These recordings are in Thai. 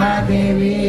my baby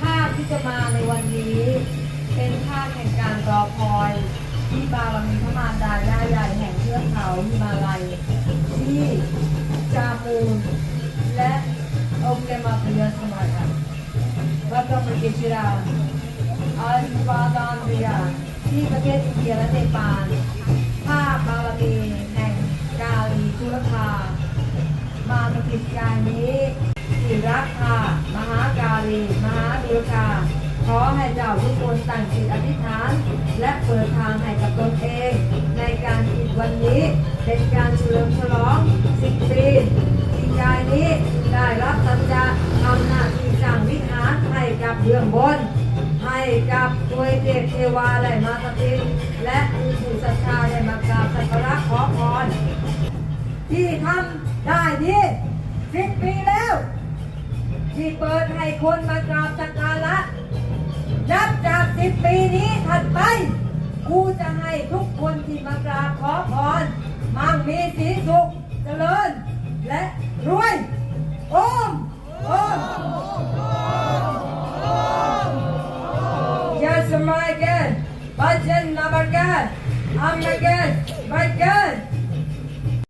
ภาพที่จะมาในวันนี้ เป็นภาพแห่งการรอคอย ที่บารมีพระมารดาใหญ่แห่งเทือกเขาหิมาลัย ที่จามูลและองค์เดมาเปียสมาค่ะวัดพระประเกชิราอัลฟาดานเบียที่ประเทศอินเดียและเนปาล มาปฏิการนี้สิรักคามหากาลีมหาดุรคาขอให้เจ้าทุกคนตั้งจิตอธิษฐาน และเปิดทางให้กับตนเอง ในการที่วันนี้เป็นการเฉลิมฉลอง10ปีที่กายนี้ได้รับสัญญาทำหน้าที่สร้างวิหารให้กับเบื้องบนให้กับตัวเทพเทวาได้มาสถิตและมีผู้ศรัทธาได้มากราบสักการะขอพรที่ทำได้ดี สิบปีแล้ว ที่เปิดให้คนมากราบสักการะนับจากสิบปีนี้ถัดไปกูจะให้ทุกคนที่มากราบขอพรมั่งมีสีสุขเจริญ และรวยโอมโอม Yes, my God. Bhajan, Namagar. Amagar. My God.